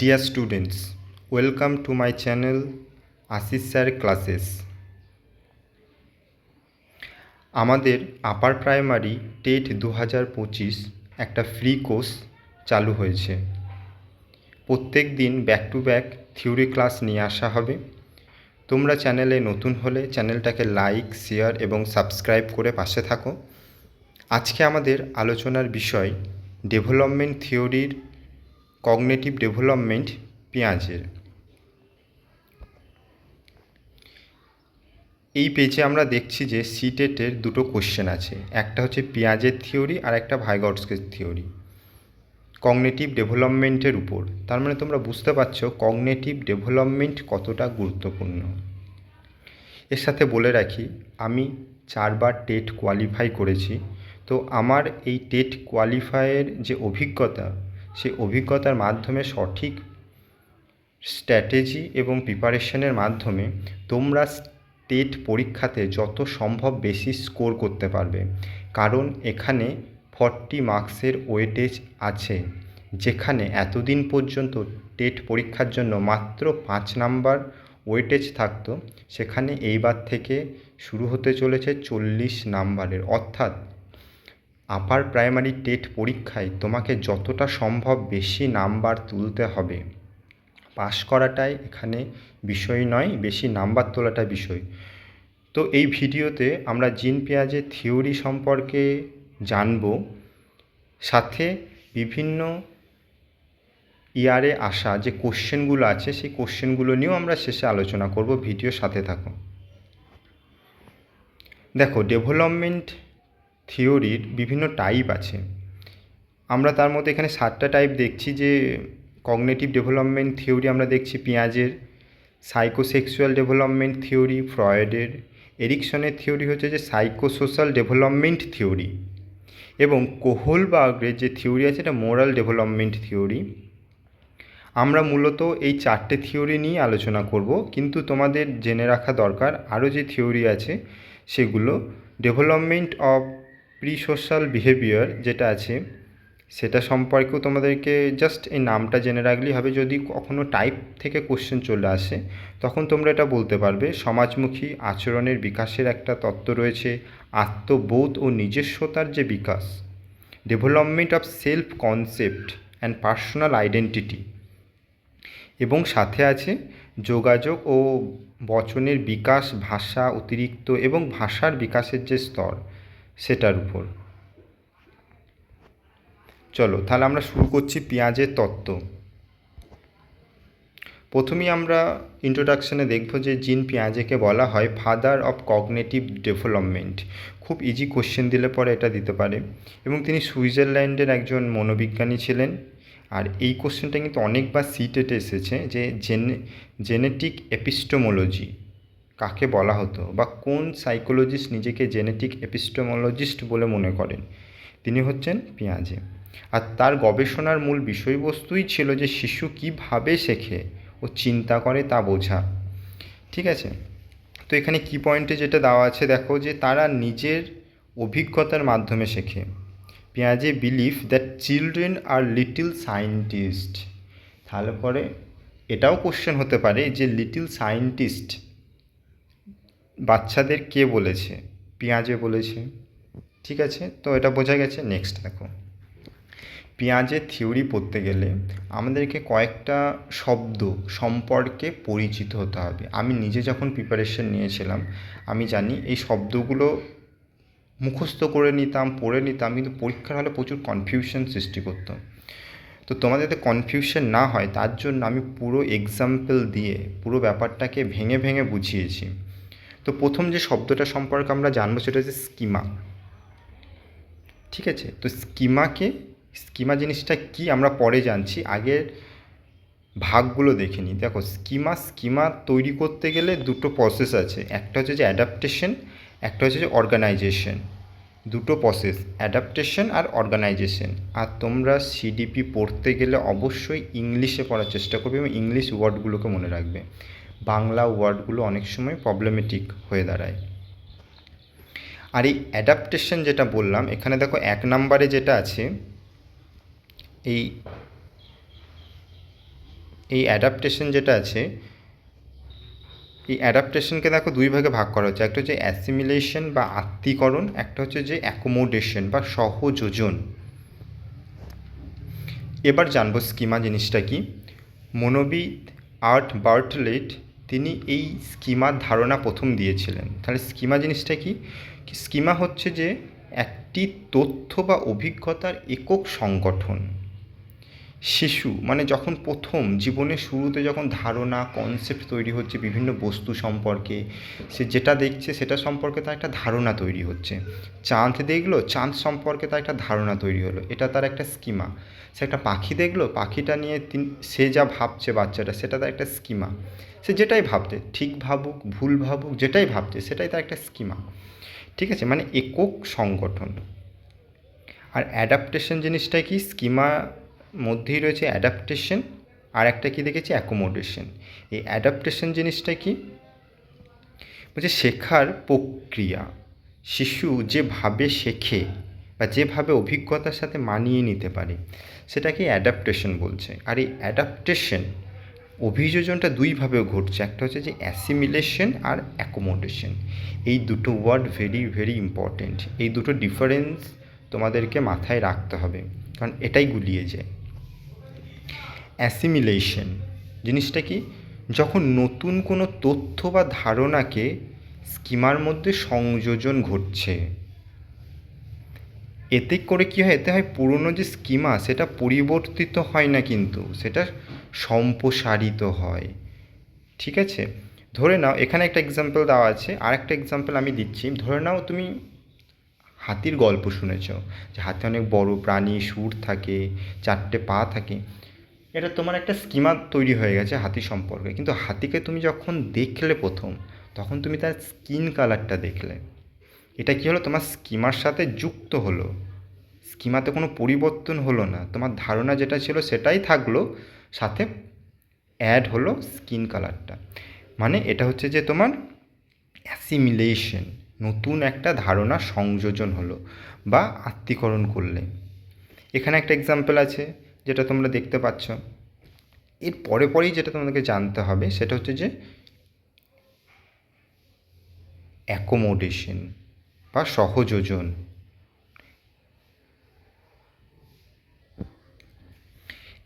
Dear students, welcome to my channel Ashis sir classes আমাদের upper primary TET দু হাজার পঁচিশ একটা ফ্রি কোর্স চালু হয়েছে। প্রত্যেক দিন back to back theory class নিয়ে আসা হবে। তোমরা চ্যানেলে নতুন হলে চ্যানেলটাকে লাইক শেয়ার এবং সাবস্ক্রাইব করে পাশে থাকো। আজকে আমাদের আলোচনার বিষয় ডেভেলপমেন্ট থিওরির কগনেটিভ ডেভেলপমেন্ট পেঁয়াজের। এই পেজে আমরা দেখছি যে সিটেটের দুটো কোশ্চেন আছে। একটা হচ্ছে পেঁয়াজের থিওরি আর একটা ভাইগটসকের থিওরি কগনেটিভ ডেভেলপমেন্টের উপর। তার মানে তোমরা বুঝতে পারছ কগনেটিভ ডেভেলপমেন্ট কতটা গুরুত্বপূর্ণ। এর সাথে বলে রাখি, আমি চারবার টেট কোয়ালিফাই করেছি। তো আমার এই টেট কোয়ালিফাইয়ের যে অভিজ্ঞতা সেই অভিজ্ঞতার মাধ্যমে সঠিক স্ট্র্যাটেজি এবং প্রিপারেশনের মাধ্যমে তোমরা টেট পরীক্ষাতে যত সম্ভব বেশি স্কোর করতে পারবে। কারণ এখানে ফর্টি মার্কসের ওয়েটেজ আছে, যেখানে এতদিন পর্যন্ত টেট পরীক্ষার জন্য মাত্র পাঁচ নাম্বার ওয়েটেজ থাকত, সেখানে এইবার থেকে শুরু হতে চলেছে চল্লিশ নাম্বারের। অর্থাৎ আপার প্রাইমারি টেট পরীক্ষায় তোমাকে যতটা সম্ভব বেশি নাম্বার তুলতে হবে। পাশ করাটাই এখানে বিষয় নয়, বেশি নাম্বার তোলাটা বিষয়। তো এই ভিডিওতে আমরা জিন পেঁয়াজের থিওরি সম্পর্কে জানব। সাথে বিভিন্ন ইয়ারে আসা যে কোশ্চেনগুলো আছে, সেই কোশ্চেনগুলো নিয়েও আমরা শেষে আলোচনা করব। ভিডিও সাথে থাকো দেখো, ডেভেলপমেন্ট থিওরির বিভিন্ন টাইপ আছে। আমরা তার মধ্যে এখানে সাতটা টাইপ দেখছি যে কগনেটিভ ডেভেলপমেন্ট থিওরি আমরা দেখছি পেঁয়াজের সাইকোসেক্সুয়াল ডেভেলপমেন্ট থিওরি ফ্রয়েডের, এরিকসনের থিওরি হচ্ছে যে সাইকোসোশ্যাল ডেভেলপমেন্ট থিওরি এবং কোহলবার্গের যে থিওরি আছে এটা মোরাল ডেভেলপমেন্ট থিওরি আমরা মূলত এই চারটে থিওরি নিয়ে আলোচনা করব, কিন্তু তোমাদের জেনে রাখা দরকার আরও যে থিওরি আছে সেগুলো development of prosocial behaviour যেটা আছে, সেটা সম্পর্কেও তোমাদেরকে জাস্ট এই নামটা জেনে রাখলেই হবে। যদি কখনো টাইপ থেকে কোশ্চেন চলে আসে, তখন তোমরা এটা বলতে পারবে, সমাজমুখী আচরণের বিকাশের একটা তত্ত্ব রয়েছে, আত্মবোধ ও নিজস্বতার যে বিকাশ development of self concept and personal identity এবং সাথে আছে যোগাযোগ ও বচনের বিকাশ, ভাষা অতিরিক্ত এবং ভাষার বিকাশের যে স্তর সেটার উপর। চলো, তাহলে আমরা শুরু করছি পেঁয়াজের তত্ত্ব। প্রথমেই আমরা ইন্ট্রোডাকশানে দেখব যে জিন পেঁয়াজেকে বলা হয় ফাদার অফ কগনেটিভ ডেভেলপমেন্ট খুব ইজি কোশ্চেন দিলে পরে এটা দিতে পারে। এবং তিনি সুইজারল্যান্ডের একজন মনোবিজ্ঞানী ছিলেন। আর এই কোশ্চেনটা কিন্তু অনেকবার সিটেটে এসেছে যে জেনে জেনেটিক এপিস্টোমোলজি কাকে বলা হতো বা কোন সাইকোলজিস্ট নিজেকে জেনেটিক এপিস্টোমোলজিস্ট বলে মনে করেন? তিনি হচ্ছেন পেঁয়াজে। আর তার গবেষণার মূল বিষয়বস্তুই ছিল যে শিশু কীভাবে শেখে ও চিন্তা করে তা বোঝা। ঠিক আছে? তো এখানে কি পয়েন্টে যেটা দেওয়া আছে দেখো যে তারা নিজের অভিজ্ঞতার মাধ্যমে শেখে। পেঁয়াজে believe that children are little scientist তাহলে পরে এটাও কোশ্চেন হতে পারে যে লিটিল সায়েন্টিস্ট বাচ্চাদের কে বলেছে? পেঁয়াজে বলেছে। ঠিক আছে? তো এটা বোঝা গেছে। নেক্সট দেখো। পেঁয়াজের থিওরি পড়তে গেলে আমাদেরকে কয়েকটা শব্দ, সম্পর্কে পরিচিত হতে হবে। আমি নিজে যখন প্রিপারেশন নিয়েছিলাম, আমি জানি এই শব্দগুলো মুখস্থ করে নিতাম, পড়ে নিতাম, কিন্তু পরীক্ষার হলে প্রচুর কনফিউশন সৃষ্টি করতো। তো তোমাদের যাতে কনফিউশন না হয়, তার জন্য আমি পুরো এক্সাম্পল দিয়ে, পুরো ব্যাপারটাকে ভেঙে ভেঙে বুঝিয়েছি। তো প্রথম যে শব্দটা সম্পর্কে আমরা জানব সেটা হচ্ছে স্কিমা। ঠিক আছে? তো স্কিমাকে, স্কিমা জিনিসটা কি আমরা পরে জানছি, আগের ভাগগুলো দেখে নিই। দেখো, স্কিমা স্কিমা তৈরি করতে গেলে দুটো প্রসেস আছে। একটা হচ্ছে যে অ্যাডাপ্টেশন একটা হচ্ছে যে অর্গানাইজেশন দুটো প্রসেস অ্যাডাপ্টেশন আর অর্গানাইজেশন আর তোমরা সিডিপি পড়তে গেলে অবশ্যই ইংলিশে পড়ার চেষ্টা করবে এবং ইংলিশ ওয়ার্ডগুলোকে মনে রাখবে। বাংলা ওয়ার্ডগুলো অনেক সময় প্রবলেমেটিক হয়ে দাঁড়ায়। আর এই অ্যাডাপ্টেশন যেটা বললাম, এখানে দেখো এক নম্বরে যেটা আছে, এই এই অ্যাডাপ্টেশন যেটা আছে, এই অ্যাডাপ্টেশনকে দেখো দুই ভাগে ভাগ করা হচ্ছে। একটা হচ্ছে অ্যাসিমিলেশন বা আত্মীকরণ, একটা হচ্ছে যে অ্যাকোমোডেশন বা সহযোজন। এবার জানব স্কিমা জিনিসটা কি? মনোবিদ আর্ট বার্টলেট তিনি এই স্কিমার ধারণা প্রথম দিয়েছিলেন। তাহলে স্কিমা জিনিসটা কি? স্কিমা হচ্ছে যে একটি তথ্য বা অভিজ্ঞতার একক সংগঠন। শিশু মানে যখন প্রথম জীবনের শুরুতে যখন ধারণা কনসেপ্ট তৈরি হচ্ছে বিভিন্ন বস্তু সম্পর্কে, সে যেটা দেখছে সেটা সম্পর্কে তার একটা ধারণা তৈরি হচ্ছে। চাঁদ দেখল, চাঁদ সম্পর্কে তার একটা ধারণা তৈরি হলো। এটা তার একটা স্কিমা। সে একটা পাখি দেখল, পাখিটা নিয়ে সে যা ভাবছে বাচ্চাটা, সেটা তার একটা স্কিমা। সে যেটাই ভাবছে ঠিক ভাবুক, ভুল ভাবুক, যেটাই ভাবছে সেটাই তার একটা স্কিমা ঠিক আছে? মানে একক সংগঠন। আর অ্যাডাপ্টেশন জিনিসটা কি? স্কিমা মধ্যেই রয়েছে অ্যাডাপ্টেশন আর একটা কি দেখেছি? অ্যাকোমোডেশন এই অ্যাডাপ্টেশন জিনিসটা কি? বলছে শেখার প্রক্রিয়া। শিশু যেভাবে শেখে বা যেভাবে অভিজ্ঞতার সাথে মানিয়ে নিতে পারে, সেটাকে অ্যাডাপ্টেশন বলছে। আর এই অ্যাডাপ্টেশন অভিযোজনটা দুইভাবে ঘটছে। একটা হচ্ছে যে অ্যাসিমিলেশন আর অ্যাকোমোডেশন এই দুটো ওয়ার্ড ভেরি ভেরি ইম্পর্টেন্ট এই দুটো ডিফারেন্স তোমাদেরকে মাথায় রাখতে হবে। কারণ এটাই গুলিয়ে যায়। অ্যাসিমিলেশন জিনিসটা কি? যখন নতুন কোনো তথ্য বা ধারণাকে স্কিমার মধ্যে সংযোজন ঘটছে, এতে করে কী হয়? এতে হয় পুরনো যে স্কিমা, সেটা পরিবর্তিত হয় না কিন্তু। সেটা সম্প্রসারিত হয়। ঠিক আছে? ধরে নাও, এখানে একটা এক্সাম্পল দেওয়া আছে। আর একটা এক্সাম্পল আমি দিচ্ছি। ধরে নাও তুমি হাতির গল্প শুনেছ, যে হাতে অনেক বড় প্রাণী, সুর থাকে, চারটে পা থাকে। এটা তোমার একটা স্কিমা তৈরি হয়ে গেছে হাতি সম্পর্কে। কিন্তু হাতিকে তুমি যখন দেখলে প্রথম, তখন তুমি তার স্কিন কালারটা দেখলে। এটা কী হলো? তোমার স্কিমার সাথে যুক্ত হলো। স্কিমাতে কোনো পরিবর্তন হলো না। তোমার ধারণা যেটা ছিল সেটাই থাকল। সাথে অ্যাড হলো স্কিন কালারটা মানে এটা হচ্ছে যে তোমার অ্যাসিমিলেশন নতুন একটা ধারণা সংযোজন হলো বা আত্মীকরণ করলে। এখানে একটা এক্সাম্পল আছে যেটা তোমরা দেখতে পাচ্ছ। এর পরে পরেই যেটা তোমাদেরকে জানতে হবে সেটা হচ্ছে যে অ্যাকোমোডেশন বা সহযোজন।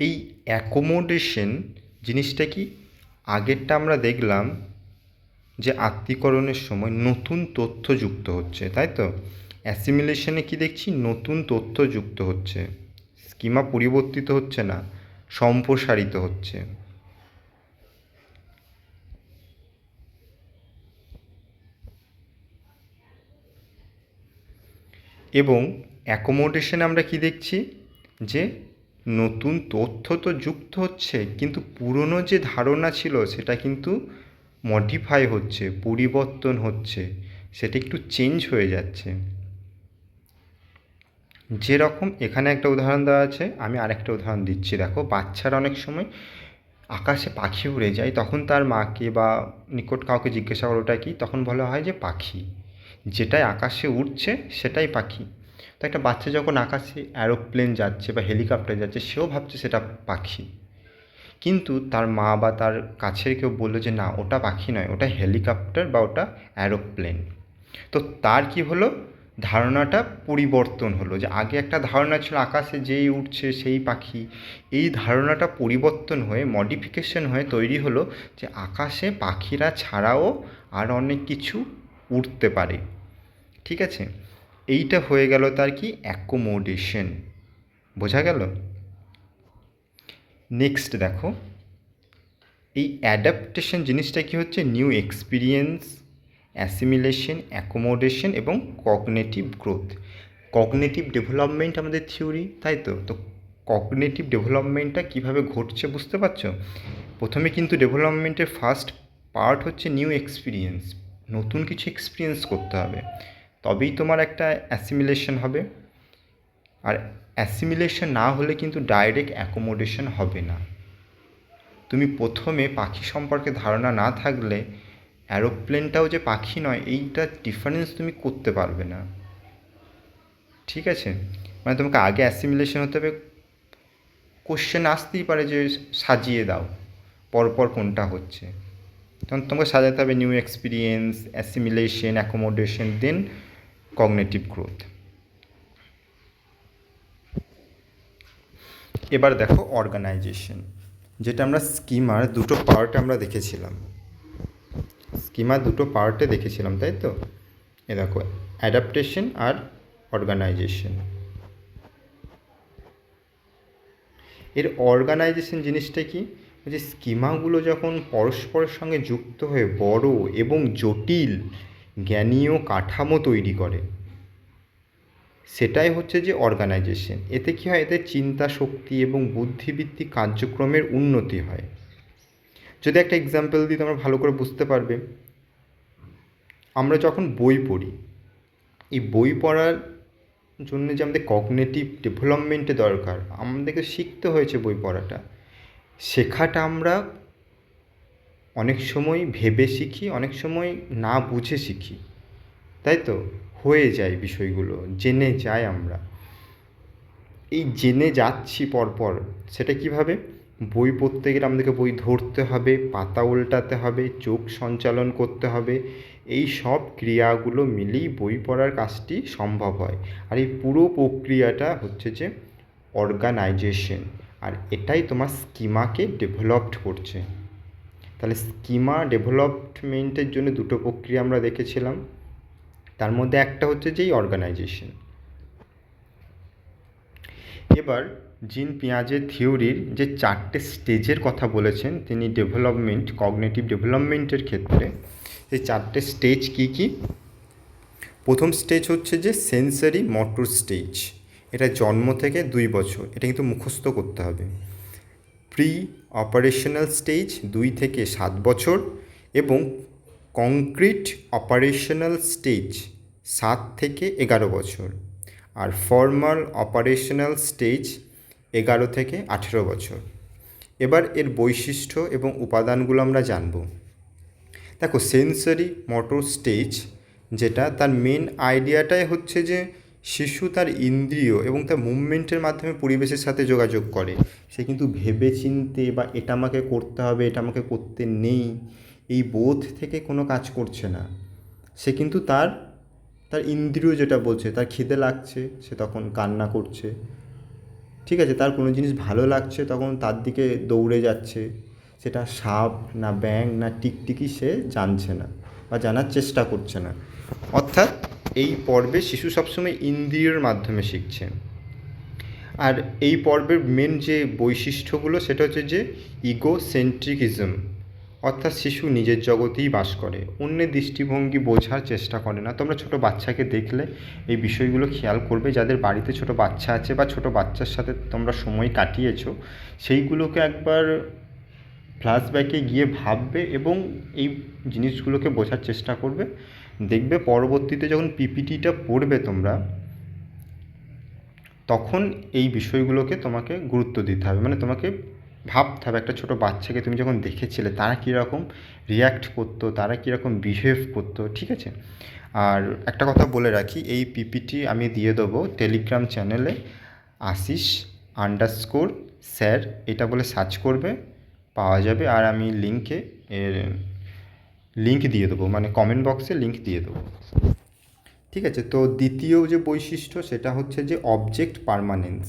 এই অ্যাকোমোডেশন জিনিসটা কি? আগেরটা আমরা দেখলাম যে আত্মীকরণের সময় নতুন তথ্য যুক্ত হচ্ছে, তাই তো? অ্যাসিমিলেশনে কি দেখছি? নতুন তথ্য যুক্ত হচ্ছে। স্কিমা পরিবর্তিত হচ্ছে না, সম্প্রসারিত হচ্ছে। এবং অ্যাকোমোডেশনে আমরা কি দেখছি? যে নতুন তথ্য তো যুক্ত হচ্ছে, কিন্তু পুরনো যে ধারণা ছিল সেটা কিন্তু মডিফাই হচ্ছে, পরিবর্তন হচ্ছে, সেটা একটু চেঞ্জ হয়ে যাচ্ছে। যেরকম এখানে একটা উদাহরণ দেওয়া আছে, আমি আরেকটা উদাহরণ দিচ্ছি। দেখো, বাচ্চারা অনেক সময় আকাশে পাখি উড়ে যায়, তখন তার মাকে বা নিকট কাউকে জিজ্ঞাসা করো ওটা কি? তখন বলা হয় যে পাখি। যেটাই আকাশে উড়ছে, সেটাই পাখি। তো একটা বাচ্চা যখন আকাশে অ্যারোপ্লেন যাচ্ছে বা হেলিকপ্টার যাচ্ছে, সেও ভাবছে সেটা পাখি। কিন্তু তার মা বা তার কাছের কেউ বলল যে, না, ওটা পাখি নয়, ওটা হেলিকপ্টার বা ওটা অ্যারোপ্লেন তো তার কি হলো? ধারণাটা পরিবর্তন হলো যে, আগে একটা ধারণা ছিল আকাশে যেই উঠছে সেই পাখি। এই ধারণাটা পরিবর্তন হয়ে মডিফিকেশন হয়ে তৈরি হলো যে, আকাশে পাখিরা ছাড়াও আর অনেক কিছু উঠতে পারে। ঠিক আছে? এইটা হয়ে গেল তার কি? অ্যাকোমোডেশন বোঝা গেল? নেক্সট দেখো। এই অ্যাডাপ্টেশন জিনিসটা কি হচ্ছে? নিউ এক্সপিরিয়েন্স অ্যাসিমিলেশন অ্যাকোমোডেশন এবং কগনেটিভ গ্রোথ কগনেটিভ ডেভেলপমেন্ট আমাদের থিওরি তাই তো? তো কগনেটিভ ডেভেলপমেন্টটা কীভাবে ঘটছে বুঝতে পারছ? প্রথমে কিন্তু ডেভেলপমেন্টের ফার্স্ট পার্ট হচ্ছে নিউ এক্সপিরিয়েন্স নতুন কিছু এক্সপিরিয়েন্স করতে হবে। তবেই তোমার একটা অ্যাসিমিলেশন হবে। আর অ্যাসিমিলেশন না হলে কিন্তু ডাইরেক্ট অ্যাকোমোডেশন হবে না। তুমি প্রথমে পাখি সম্পর্কে ধারণা না থাকলে অ্যারোপ্লেনটাও যে পাখি নয় এইটা ডিফারেন্স তুমি করতে পারবে না। ঠিক আছে? মানে তোমাকে আগে অ্যাসিমিলেশন হতে হবে। কোশ্চেন আসতেই পারে যে সাজিয়ে দাও, পরপর কোনটা হচ্ছে। তখন তোমাকে সাজাতে হবে new experience assimilation accommodation then cognitive growth এবার দেখো অর্গানাইজেশন যেটা আমরা স্কিমার দুটো পার্ট আমরা দেখেছিলাম। স্কিমার দুটো পার্টে দেখেছিলাম, তাই তো? এ দেখো অ্যাডাপ্টেশন আর অর্গানাইজেশন এর অর্গানাইজেশন জিনিসটা কি? যে স্কিমাগুলো যখন পরস্পরের সঙ্গে যুক্ত হয়ে বড় এবং জটিল জ্ঞানীয় কাঠামো তৈরি করে। সেটাই হচ্ছে যে অর্গানাইজেশন এতে কী হয়? এতে চিন্তা শক্তি এবং বুদ্ধিভিত্তিক কার্যক্রমের উন্নতি হয়। যদি একটা এক্সাম্পল দিই তোমরা ভালো করে বুঝতে পারবে। আমরা যখন বই পড়ি, এই বই পড়ার জন্য যে আমাদের কগনেটিভ ডেভেলপমেন্টে দরকার, আমাদেরকে শিখতে হয়েছে বই পড়াটা। শেখাটা আমরা অনেক সময় ভেবে শিখি, অনেক সময় না বুঝে শিখি। তাই তো? হয়ে যায় বিষয়গুলো, জেনে যাই আমরা। এই জেনে যাচ্ছি পরপর, সেটা কীভাবে? বই পড়তে গেলে আমাদেরকে বই ধরতে হবে, পাতা উল্টাতে হবে, চোখ সঞ্চালন করতে হবে। এই সব ক্রিয়াগুলো মিলেই বই পড়ার কাজটি সম্ভব হয়। আর এই পুরো প্রক্রিয়াটা হচ্ছে যে অর্গানাইজেশন আর এটাই তোমার স্কিমাকে ডেভেলপড করছে। তাহলে স্কিমা ডেভেলপমেন্টের জন্য দুটো প্রক্রিয়া আমরা দেখেছিলাম। তার মধ্যে একটা হচ্ছে যেই অর্গানাইজেশন এবার জিন পিঁয়াজের থিওরির যে চারটে স্টেজের কথা বলেছেন, তিনি ডেভেলপমেন্ট কগনেটিভ ডেভেলপমেন্টের ক্ষেত্রে সেই চারটে স্টেজ কী কী? প্রথম স্টেজ হচ্ছে যে সেন্সারি মটর স্টেজ এটা জন্ম থেকে দুই বছর, এটা কিন্তু মুখস্থ করতে হবে। প্রি অপারেশনাল স্টেজ দুই থেকে সাত বছর এবং কংক্রিট অপারেশনাল স্টেজ সাত থেকে এগারো বছর আর ফর্মাল অপারেশনাল স্টেজ এগারো থেকে আঠেরো বছর। এবার এর বৈশিষ্ট্য এবং উপাদানগুলো আমরা জানব। দেখো সেন্সরি মোটর স্টেজ যেটা তার মেন আইডিয়াটাই হচ্ছে যে শিশু তার ইন্দ্রিয় এবং তার মুভমেন্টের মাধ্যমে পরিবেশের সাথে যোগাযোগ করে। সে কিন্তু ভেবে চিনতে বা এটা আমাকে করতে হবে, এটা আমাকে করতে নেই, এই বোধ থেকে কোনো কাজ করছে না। সে কিন্তু তার তার ইন্দ্রিয় যেটা বলছে, তার খিদে লাগছে, সে তখন কান্না করছে। ঠিক আছে, তার কোনো জিনিস ভালো লাগছে, তখন তার দিকে দৌড়ে যাচ্ছে। সেটা সাপ না ব্যাং না টিকটিকি সে জানছে না বা জানার চেষ্টা করছে না। অর্থাৎ এই পর্বে শিশু সবসময় ইন্দ্রিয়ের মাধ্যমে শিখছে। আর এই পর্বের মেন যে বৈশিষ্ট্যগুলো, সেটা হচ্ছে যে ইগো সেন্ট্রিকিজম অর্থাৎ শিশু নিজের জগতেই বাস করে। অন্যের দৃষ্টিভঙ্গি বোঝার চেষ্টা করে না। তোমরা ছোটো বাচ্চাকে দেখলে এই বিষয়গুলো খেয়াল করবে। যাদের বাড়িতে ছোটো বাচ্চা আছে বা ছোটো বাচ্চার সাথে তোমরা সময় কাটিয়েছো, সেইগুলোকে একবার ফ্ল্যাশব্যাকে গিয়ে ভাববে এবং এই জিনিসগুলোকে বোঝার চেষ্টা করবে। দেখবে পরবর্তীতে যখন পিপিটিটা পড়বে তোমরা, তখন এই বিষয়গুলোকে তোমাকে গুরুত্ব দিতে হবে। মানে তোমাকে ভাবতে হবে, একটা ছোটো বাচ্চাকে তুমি যখন দেখেছিলে, তারা কীরকম রিয়্যাক্ট করতো, তারা কীরকম বিহেভ করতো, ঠিক আছে? আর একটা কথা বলে রাখি, এই পিপিটি আমি দিয়ে দেবো টেলিগ্রাম চ্যানেলে আশিস আন্ডারস্কোর স্যার এটা বলে সার্চ করবে। পাওয়া যাবে আর আমি লিঙ্কে এর লিঙ্ক দিয়ে দেবো মানে কমেন্ট বক্সে লিঙ্ক দিয়ে দেবো। ঠিক আছে, তো দ্বিতীয় যে বৈশিষ্ট্য সেটা হচ্ছে যে অবজেক্ট পারমানেন্স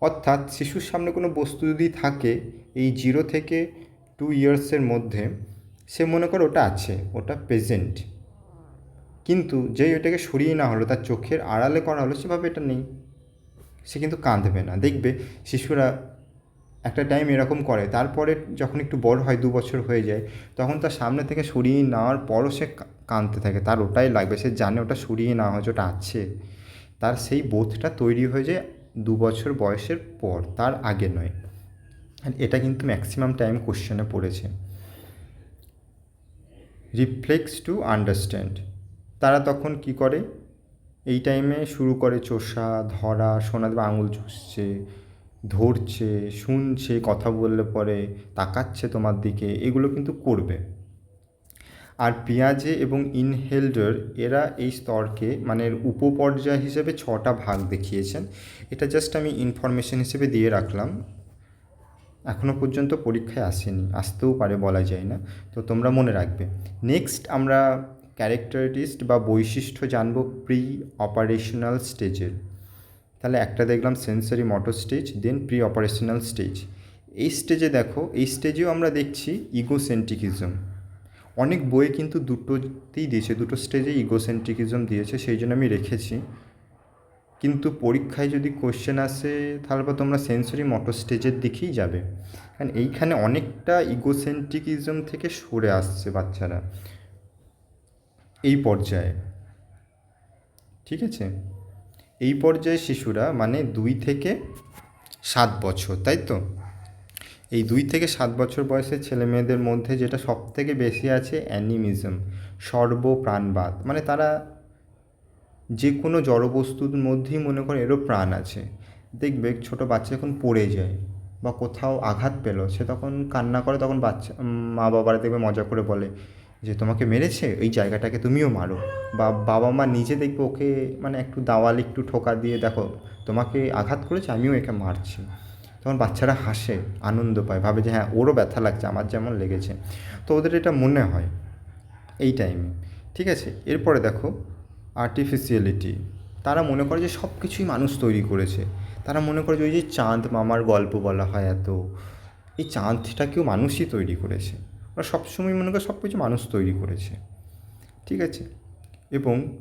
অর্থাৎ শিশুর সামনে কোনো বস্তু যদি থাকে, এই জিরো থেকে টু ইয়ার্সের মধ্যে, সে মনে করে ওটা আছে, ওটা প্রেজেন্ট কিন্তু যেই ওটাকে সরিয়ে না হলো, তার চোখের আড়ালে করা হলো, সেভাবে এটা নেই। সে কিন্তু কাঁদবে না। দেখবে শিশুরা একটা টাইম এরকম করে। তারপরে যখন একটু বড় হয়, দু বছর হয়ে যায়, তখন তার সামনে থেকে সরিয়ে নেওয়ার পরও সে কাঁদতে থাকে। তার ওটাই লাগবে, সে জানে ওটা সরিয়ে নেওয়া হয়েছে, ওটা আছে। তার সেই বোধটা তৈরি হয়ে যায় দু বছর বয়সের পর, তার আগে নয়। এটা কিন্তু ম্যাক্সিমাম টাইম কোশ্চেনে পড়েছে। রিফ্লেক্স টু আন্ডারস্ট্যান্ড তারা তখন কি করে? এই টাইমে শুরু করে চোষা, ধরা শোনা দেবে আঙুল চুষছে ধরছে, শুনছে, কথা বললে পরে তাকাচ্ছে তোমার দিকে, এগুলো কিন্তু করবে। আর পেঁয়াজে এবং ইনহেলডার, এরা এই স্তরকে মানে উপপর্যায় হিসেবে ছটা ভাগ দেখিয়েছেন। এটা জাস্ট আমি ইনফরমেশন হিসেবে দিয়ে রাখলাম। এখনও পর্যন্ত পরীক্ষায় আসেনি, আসতেও পারে বলা যায় না। তো তোমরা মনে রাখবে। নেক্সট আমরা ক্যারেক্টারিস্ট বা বৈশিষ্ট্য জানব প্রি অপারেশনাল স্টেজের তাহলে একটা দেখলাম sensory motor stage then pre operational stage এই স্টেজে দেখো, এই স্টেজেও আমরা দেখছি ইগোসেন্ট্রিকিজম অনেক বইয়ে কিন্তু দুটোতেই দিয়েছে, দুটো স্টেজে ইগোসেন্ট্রিকিজম দিয়েছে, সেই জন্য আমি রেখেছি। কিন্তু পরীক্ষায় যদি কোশ্চেন আসে, তাহলে তোমরা সেন্সরি মোটর স্টেজের দিকেই যাবে। কারণ এইখানে অনেকটা ইগোসেন্ট্রিকিজম থেকে সরে আসছে বাচ্চারা। এই পর্যায়ে। ঠিক আছে? এই পর্যায়ে শিশুরা মানে দুই থেকে সাত বছর, তাই তো? এই দুই থেকে সাত বছর বয়সের ছেলে মেয়েদের মধ্যে যেটা সব থেকে বেশি আছে অ্যানিমিজম, সর্বপ্রাণবাদ। মানে তারা যে কোনো জড়বস্তুর মধ্যেই মনে করে এরও প্রাণ আছে। দেখবে ছোটো বাচ্চা যখন পড়ে যায় বা কোথাও আঘাত পেল, সে তখন কান্না করে তখন বাচ্চা মা বাবারা দেখবে মজা করে বলে যে তোমাকে মেরেছে, ওই জায়গাটাকে তুমিও মারো। বা বাবা মা নিজে দেখবে ওকে মানে একটু দাওয়াল, একটু ঠোকা দিয়ে, দেখো, তোমাকে আঘাত করেছে, আমিও একে মারছি। তখন বাচ্চারা হাসে, আনন্দ পায়, ভাবে যে হ্যাঁ ওরও ব্যথা লাগছে, আমার যেমন লেগেছে। তো ওদের এটা মনে হয় এই টাইমে ঠিক আছে? এরপরে দেখো আর্টিফিশিয়ালিটি তারা মনে করে যে সব কিছুই মানুষ তৈরি করেছে। তারা মনে করে যে ওই যে চাঁদ মামার গল্প বলা হয় এত। এই চাঁদটাকেও মানুষই তৈরি করেছে। ওরা সবসময় মনে করে সব কিছু মানুষ তৈরি করেছে। ঠিক আছে? এবং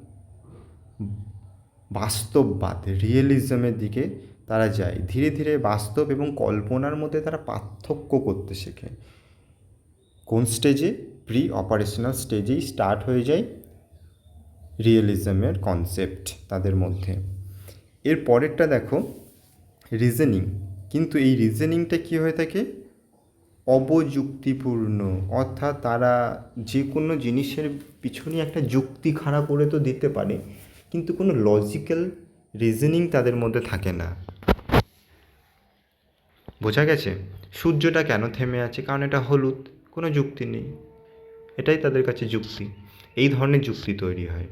বাস্তববাদ রিয়েলিজমের দিকে তারা যায়। ধীরে ধীরে বাস্তব এবং কল্পনার মধ্যে তারা পার্থক্য করতে শেখে। কোন স্টেজে প্রি অপারেশনাল স্টেজেই স্টার্ট হয়ে যায় রিয়েলিজমের কনসেপ্ট তাদের মধ্যে। এর পরেরটা দেখো রিজনিং কিন্তু এই রিজনিংটা কী হয়ে থাকে? অবযুক্তিপূর্ণ অর্থাৎ তারা যে কোনো জিনিসের পিছনে একটা যুক্তি খাড়া করে তো দিতে পারে, কিন্তু কোনো লজিক্যাল রিজনিং তাদের মধ্যে থাকে না। বোঝা গেছে? সূর্যটা কেন থেমে আছে? কারণ এটা হলুদ, কোনো যুক্তি নেই। এটাই তাদের কাছে যুক্তি। এই ধরনের যুক্তি তৈরি হয়।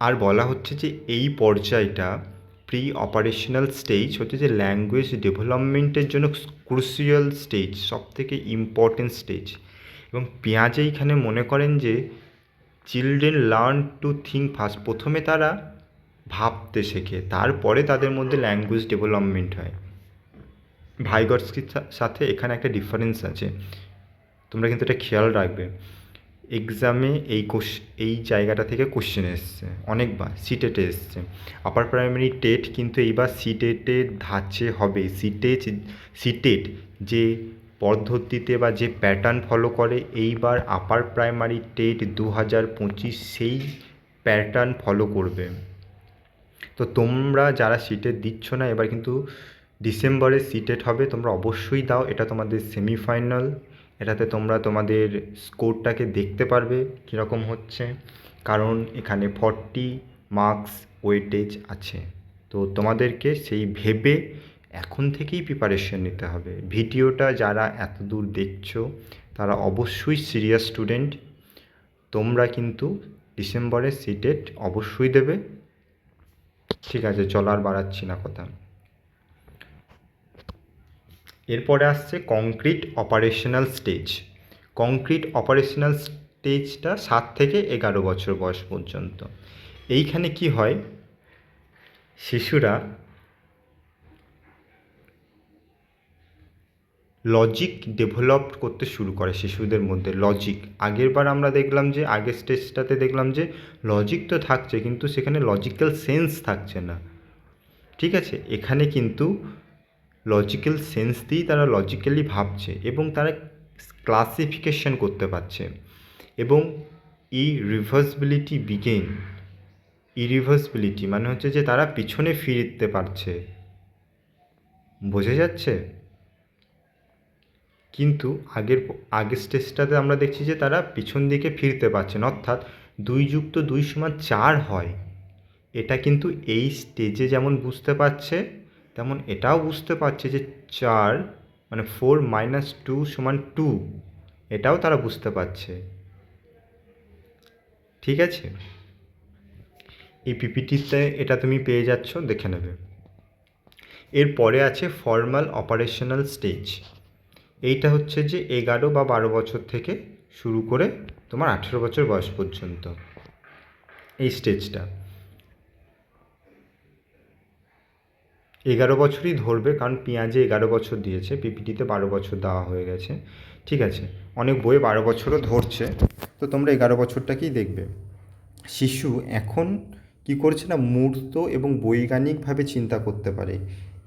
আর বলা হচ্ছে যে এই পর্যায়টা প্রি অপারেশনাল স্টেজ হচ্ছে যে ল্যাঙ্গুয়েজ ডেভেলপমেন্টের জন্য ক্রুশিয়াল স্টেজ সব থেকে ইম্পর্টেন্ট স্টেজ এবং পেঁয়াজে এইখানে মনে করেন যে children learn to think first প্রথমে তারা ভাবতে শেখে, তারপরে তাদের মধ্যে ল্যাঙ্গুয়েজ ডেভেলপমেন্ট হয়। ভাইগটসকির সাথে এখানে একটা ডিফারেন্স আছে। তোমরা কিন্তু এটা খেয়াল রাখবে। এক্সামে এই কোশ, এই জায়গাটা থেকে কোশ্চেন এসছে, অনেকবার সিটেটে এসছে। আপার প্রাইমারি টেট কিন্তু এইবার সিটেটের ধাঁচে হবে। সিটেট সিটেট যে পদ্ধতিতে বা যে প্যাটার্ন ফলো করে, এইবার আপার প্রাইমারি টেট দু হাজার পঁচিশ সেই প্যাটার্ন ফলো করবে। তো তোমরা যারা সিটেট দিচ্ছ না, এবার কিন্তু ডিসেম্বরে সিটেট হবে, তোমরা অবশ্যই দাও। এটা তোমাদের সেমিফাইনাল এটাতে তোমরা তোমাদের স্কোরটাকে দেখতে পারবে কীরকম হচ্ছে। কারণ এখানে ফর্টি মার্কস ওয়েটেজ আছে। তো তোমাদেরকে সেই ভেবে এখন থেকেই প্রিপারেশন নিতে হবে। ভিডিওটা যারা এত দূর দেখছ, তারা অবশ্যই সিরিয়াস স্টুডেন্ট তোমরা কিন্তু ডিসেম্বরে সিটেট অবশ্যই দেবে। ঠিক আছে, চলো আর বাড়াচ্ছি না কথা। এরপরে আসছে concrete operational stage concrete operational স্টেজটা সাত থেকে এগারো বছর বয়স পর্যন্ত। এইখানে কি হয়? শিশুরা লজিক ডেভেলপ করতে শুরু করে শিশুদের মধ্যে। লজিক আগেরবার আমরা দেখলাম যে, আগের স্টেজটাতে দেখলাম যে লজিক তো থাকছে, কিন্তু সেখানে লজিক্যাল সেন্স থাকছে না। ঠিক আছে? এখানে কিন্তু লজিক্যাল সেন্স দিয়েই তারা লজিক্যালি ভাবছে এবং তারা ক্লাসিফিকেশন করতে পারছে। এবং ই রিভার্সবিলিটি বিগেন ইরিভার্সবিলিটি মানে হচ্ছে যে তারা পিছনে ফিরতে পারছে। বোঝা যাচ্ছে? কিন্তু আগের আগের স্টেজটাতে আমরা দেখছি যে তারা পিছন দিকে ফিরতে পারছেন অর্থাৎ দুই যুক্ত দুই সমান চার হয়। এটা কিন্তু এই স্টেজে যেমন বুঝতে পারছে তেমন এটাও বুঝতে পারছে যে চার মানে ফোর মাইনাস টু সমান টু এটাও তারা বুঝতে পারছে। ঠিক আছে? এই পিপিটিতে এটা তুমি পেয়ে যাচ্ছ, দেখে নেবে। এরপরে আছে ফর্মাল অপারেশনাল স্টেজ এইটা হচ্ছে যে এগারো বা বারো বছর থেকে শুরু করে তোমার আঠেরো বছর বয়স পর্যন্ত। এই স্টেজটা এগারো বছরই ধরবে, কারণ পেঁয়াজে এগারো বছর দিয়েছে, পিপিটিতে বারো বছর দেওয়া হয়ে গেছে। ঠিক আছে, অনেক বইয়ে বারো বছরও ধরছে। তো তোমরা এগারো বছরটাকেই দেখবে। শিশু এখন কি করছে না, মূর্ত এবং বৈজ্ঞানিকভাবে চিন্তা করতে পারে।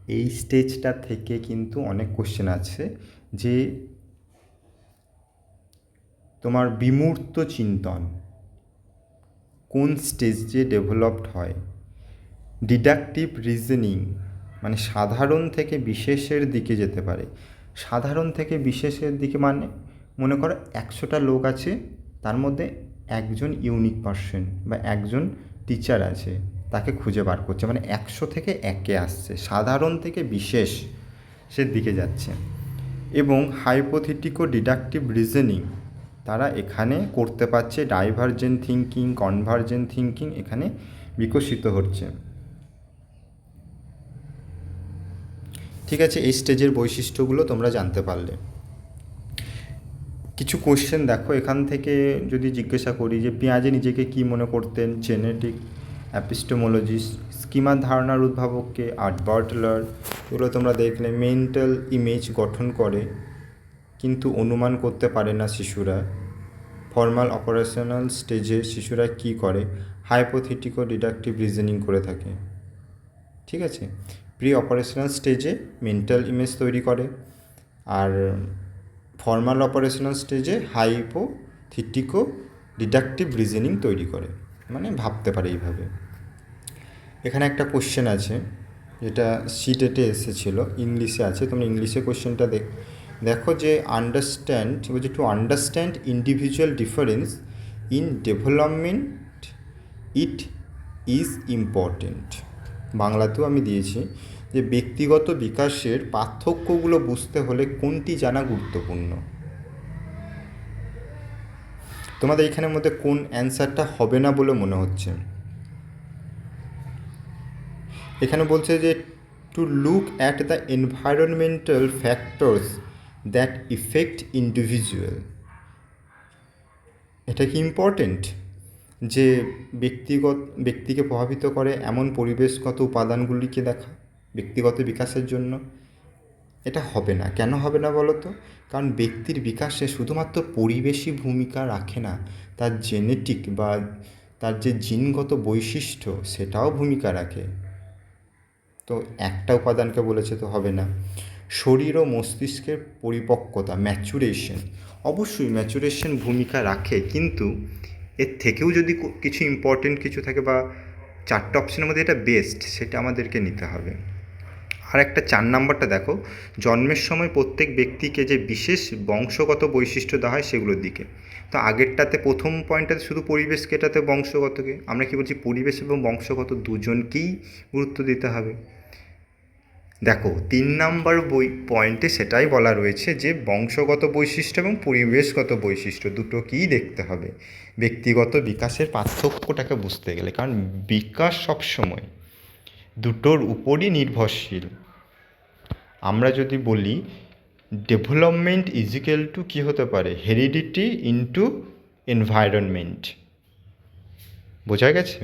এই স্টেজটা থেকে কিন্তু অনেক কোশ্চেন আছে যে তোমার বিমূর্ত চিন্তন কোন স্টেজে ডেভেলপড হয়? ডিডাকটিভ রিজনিং মানে সাধারণ থেকে বিশেষের দিকে যেতে পারে। সাধারণ থেকে বিশেষের দিকে মানে মনে করো একশোটা লোক আছে, তার মধ্যে একজন ইউনিক পার্সন বা একজন টিচার আছে, তাকে খুঁজে বার করছে। মানে একশো থেকে একে আসছে, সাধারণ থেকে বিশেষ সের দিকে যাচ্ছে। এবং হাইপোথেটিকো ডিডাকটিভ রিজনিং তারা এখানে করতে পারছে ডাইভারজেন্ট থিঙ্কিং কনভার্জেন্ট থিঙ্কিং এখানে বিকশিত হচ্ছে। ঠিক আছে, এই স্টেজের বৈশিষ্ট্যগুলো তোমরা জানতে পারলে। কিছু কোশ্চেন দেখো, এখান থেকে যদি জিজ্ঞাসা করি যে পেঁয়াজে নিজেকে কি মনে করতেন? জেনেটিক অ্যাপিস্টোমোলজিস্ট স্কিমার ধারণার উদ্ভাবককে আর্ট বার্টলার এগুলো তোমরা দেখলে। মেন্টাল ইমেজ গঠন করে, কিন্তু অনুমান করতে পারে না শিশুরা। ফর্মাল অপারেশনাল স্টেজে শিশুরা কি করে? হাইপোথেটিকো ডিডাকটিভ রিজনিং করে থাকে। ঠিক আছে? প্রি অপারেশনাল স্টেজে মেন্টাল ইমেজ তৈরি করে। আর ফর্মাল অপারেশনাল স্টেজে হাইপো থিটিকো ডিডাকটিভ রিজনিং তৈরি করে। মানে ভাবতে পারে এইভাবে। এখানে একটা কোশ্চেন আছে, যেটা সিটেটে এসেছিল, ইংলিশে আছে, তোমরা ইংলিশে কোশ্চেনটা দেখ দেখো যে আন্ডারস্ট্যান্ড বলছে to understand individual difference in development it is important বাংলাতেও আমি দিয়েছি, যে ব্যক্তিগত বিকাশের পার্থক্যগুলো বুঝতে হলে কোনটি জানা গুরুত্বপূর্ণ? তোমাদের এখানের মধ্যে কোন অ্যান্সারটা হবে না বলে মনে হচ্ছে? এখানে বলছে যে to look at the environmental factors that effect individual এটা কি ইম্পর্টেন্ট যে ব্যক্তিগত, ব্যক্তিকে প্রভাবিত করে এমন পরিবেশগত উপাদানগুলিকে দেখা, ব্যক্তিগত বিকাশের জন্য, এটা হবে না। কেন হবে না বলো তো? কারণ ব্যক্তির বিকাশে শুধুমাত্র পরিবেশই ভূমিকা রাখে না, তার জেনেটিক বা তার যে জিনগত বৈশিষ্ট্য, সেটাও ভূমিকা রাখে। তো একটা উপাদানকে বলেছে তো হবে না। শরীর ও মস্তিষ্কের পরিপক্কতা ম্যাচুরেশন অবশ্যই ম্যাচুরেশন ভূমিকা রাখে, কিন্তু এর থেকেও যদি কিছু ইম্পর্টেন্ট কিছু থাকে বা চারটে অপশনের মধ্যে এটা বেস্ট সেটা আমাদেরকে নিতে হবে। আর একটা চার নাম্বারটা দেখো, জন্মের সময় প্রত্যেক ব্যক্তিকে যে বিশেষ বংশগত বৈশিষ্ট্য দেওয়া হয় সেগুলোর দিকে। তো আগেরটাতে প্রথম পয়েন্টটাতে শুধু পরিবেশকে এটাতে বংশগতকে, আমরা কি বলছি পরিবেশ এবং বংশগত দুজনকেই গুরুত্ব দিতে হবে। দেখো, তিন নাম্বার বই পয়েন্টে সেটাই বলা রয়েছে যে বংশগত বৈশিষ্ট্য এবং পরিবেশগত বৈশিষ্ট্য দুটোকেই দেখতে হবে। ব্যক্তিগত বিকাশের পার্থক্যটাকে বুঝতে গেলে, কারণ বিকাশ সবসময় দুটোর উপরই নির্ভরশীল। আমরা যদি বলি ডেভেলপমেন্ট ইজিক্যাল টু কী হতে পারে? হেরিডিটি ইনটু এনভায়রনমেন্ট বোঝা গেছে?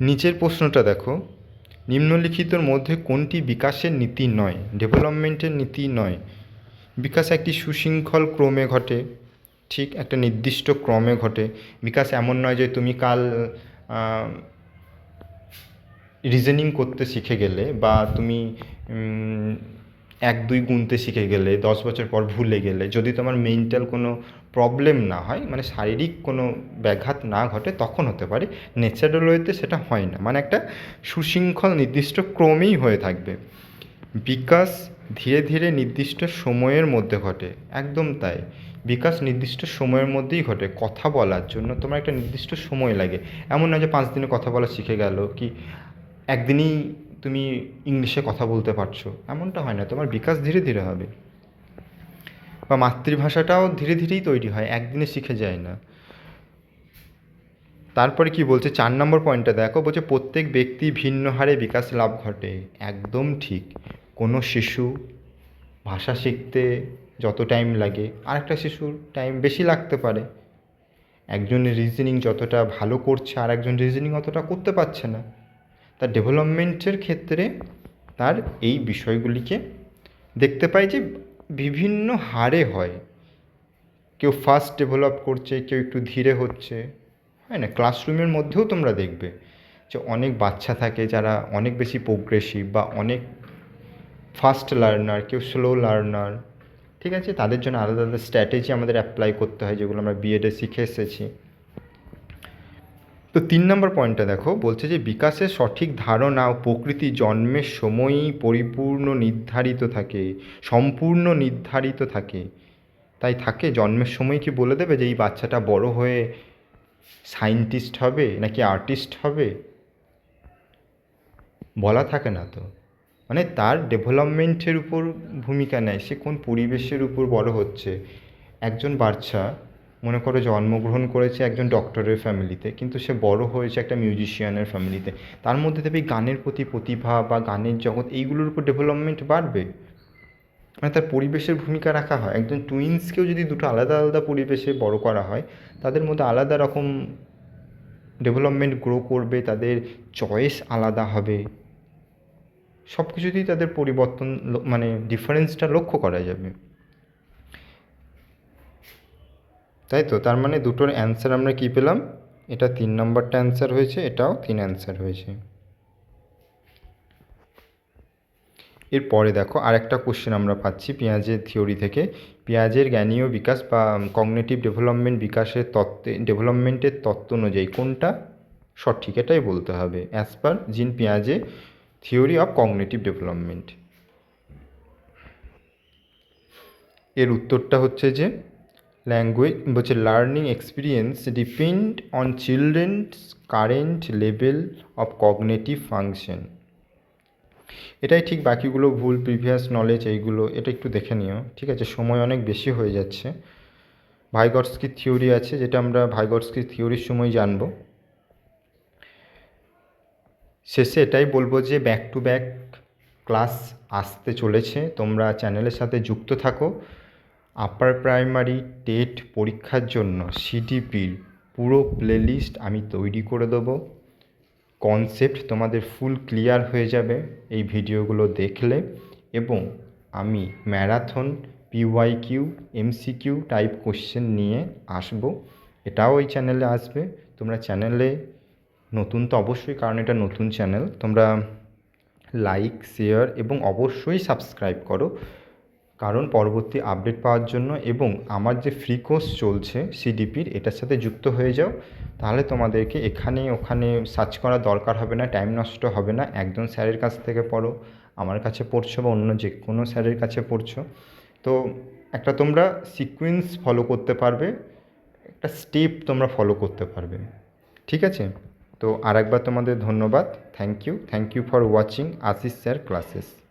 নিচের প্রশ্নটা দেখো নিম্নলিখিতর মধ্যে কোনটি বিকাশের নীতি নয়, ডেভেলপমেন্টের নীতি নয়? বিকাশ একটি সুশৃঙ্খল ক্রমে ঘটে, ঠিক একটা নির্দিষ্ট ক্রমে ঘটে। বিকাশ এমন নয় যে তুমি কাল রিজনিং করতে শিখে গেলে বা তুমি এক, দুই গুনতে শিখে গেলে, দশ বছর পর ভুলে গেলে, যদি তোমার মেন্টাল কোনো প্রবলেম না হয় মানে শারীরিক কোনো ব্যাঘাত না ঘটে, তখন হতে পারে। ন্যাচারাল ওয়েতে সেটা হয় না। মানে একটা সুশৃঙ্খল নির্দিষ্ট ক্রমেই হয়ে থাকবে। বিকাশ ধীরে ধীরে নির্দিষ্ট সময়ের মধ্যে ঘটে। একদম তাই। বিকাশ নির্দিষ্ট সময়ের মধ্যেই ঘটে। কথা বলার জন্য তোমার একটা নির্দিষ্ট সময় লাগে। এমন না যে পাঁচ দিনে কথা বলা শিখে গেল, কি একদিনই তুমি ইংলিশে কথা বলতে পারছ। এমনটা হয় না, তোমার বিকাশ ধীরে ধীরে হবে। বা মাতৃভাষাটাও ধীরে ধীরেই তৈরি হয়, একদিনে শিখে যায় না। তারপরে কি বলছে? চার নম্বর পয়েন্টটা দেখো, বলছে, প্রত্যেক ব্যক্তি ভিন্ন হারে বিকাশ লাভ ঘটে। একদম ঠিক। কোনো শিশু ভাষা শিখতে যত টাইম লাগে, আরেকটা শিশুর টাইম বেশি লাগতে পারে। একজন রিজনিং যতটা ভালো করছে আর একজন রিজনিং অতটা করতে পারছে না। তার ডেভেলপমেন্টের ক্ষেত্রে তার এই বিষয়গুলিকে দেখতে পাই যে বিভিন্ন হারে হয়। কেউ ফাস্ট ডেভেলপ করছে, কেউ একটু ধীরে হচ্ছে, হয় না? ক্লাসরুমের মধ্যেও তোমরা দেখবে যে অনেক বাচ্চা থাকে যারা অনেক বেশি প্রোগ্রেসিভ বা অনেক ফাস্ট লার্নার কেউ স্লো লার্নার ঠিক আছে? তাদের জন্য আলাদা আলাদা স্ট্র্যাটেজি আমাদের অ্যাপ্লাই করতে হয়, যেগুলো আমরা বিএডে শিখে এসেছি। তো তিন নম্বর পয়েন্টটা দেখো, বলছে যে বিকাশের সঠিক ধারণা ও প্রকৃতি জন্মের সময়ই পরিপূর্ণ নির্ধারিত থাকে, সম্পূর্ণ নির্ধারিত থাকে। তাই থাকে, জন্মের সময় কি বলে দেবে যে এই বাচ্চাটা বড় হয়ে সায়েন্টিস্ট হবে নাকি আর্টিস্ট হবে? বলা থাকে না তো। মানে তার ডেভেলপমেন্টের উপর ভূমিকা নেয়, সে কোন পরিবেশের উপর বড় হচ্ছে। একজন বাচ্চা মনে করো জন্মগ্রহণ করেছে একজন ডক্টরের ফ্যামিলিতে কিন্তু সে বড় হয়েছে একটা মিউজিশিয়ানের ফ্যামিলিতে তার মধ্যে এই গানের প্রতি প্রতিভা বা গানের জগৎ এইগুলোর উপর ডেভেলপমেন্ট বাড়বে? মানে তার পরিবেশের ভূমিকা রাখা হয়। একজন টুইন্সকেও যদি দুটো আলাদা আলাদা পরিবেশে বড় করা হয়, তাদের মধ্যে আলাদা রকম ডেভেলপমেন্ট গ্রো করবে, তাদের চয়েস আলাদা হবে। সব কিছুতেই তাদের পরিবর্তন মানে ডিফারেন্সটা লক্ষ্য করা যাবে। তাই তো? তার মানে দুটোর অ্যান্সার আমরা কী পেলাম? এটা তিন নম্বরটা অ্যান্সার হয়েছে, এটাও তিন অ্যান্সার হয়েছে। এরপরে দেখো আর একটা কোশ্চেন আমরা পাচ্ছি পেঁয়াজের থিওরি থেকে। পেঁয়াজের জ্ঞানীয় বিকাশ বা কগনেটিভ ডেভেলপমেন্ট বিকাশের তত্ত্বে ডেভেলপমেন্টের তত্ত্ব অনুযায়ী কোনটা সঠিক এটাই বলতে হবে অ্যাজ পার জিন পেঁয়াজে থিওরি অফ কগনেটিভ ডেভেলপমেন্ট এর উত্তরটা হচ্ছে যে ল্যাঙ্গুয়েজ বলছে learning experience depend on children's current level of cognitive function এটাই ঠিক বাকিগুলো ভুল প্রিভিয়াস নলেজ এইগুলো, এটা একটু দেখে নিও, ঠিক আছে? সময় অনেক বেশি হয়ে যাচ্ছে। ভাইগটস্কির থিওরি আছে, যেটা আমরা ভাইগটস্কির থিওরির সময় জানব। শেষে এটাই বলব যে ব্যাক টু ব্যাক ক্লাস আসতে চলেছে। তোমরা চ্যানেলের সাথে যুক্ত থাকো। আপার প্রাইমারি টেট পরীক্ষার জন্য সিডিপির পুরো প্লেলিস্ট আমি তৈরি করে দেবো। কনসেপ্ট তোমাদের ফুল ক্লিয়ার হয়ে যাবে এই ভিডিওগুলো দেখলে এবং আমি marathon PY Q MCQ type question নিয়ে আসব। এটাও ওই চ্যানেলে আসবে। তোমরা চ্যানেলে নতুন তো অবশ্যই, কারণ এটা নতুন চ্যানেল তোমরা লাইক শেয়ার এবং অবশ্যই সাবস্ক্রাইব করো। কারণ পরবর্তী আপডেট পাওয়ার জন্য এবং আমার যে ফ্রি কোর্স চলছে সিডিপির এটার সাথে যুক্ত হয়ে যাও। তাহলে তোমাদেরকে এখানে ওখানে সার্চ করা দরকার হবে না টাইম নষ্ট হবে না। একজন স্যারের কাছ থেকে পড়ো, আমার কাছে পড়ছো বা অন্য যে কোনো স্যারের কাছে পড়ছো। তো একটা তোমরা সিকোয়েন্স ফলো করতে পারবে, একটা স্টেপ তোমরা ফলো করতে পারবে। ঠিক আছে? তো আরেকবার তোমাদের ধন্যবাদ। Thank you thank you for watching Ashis sir classes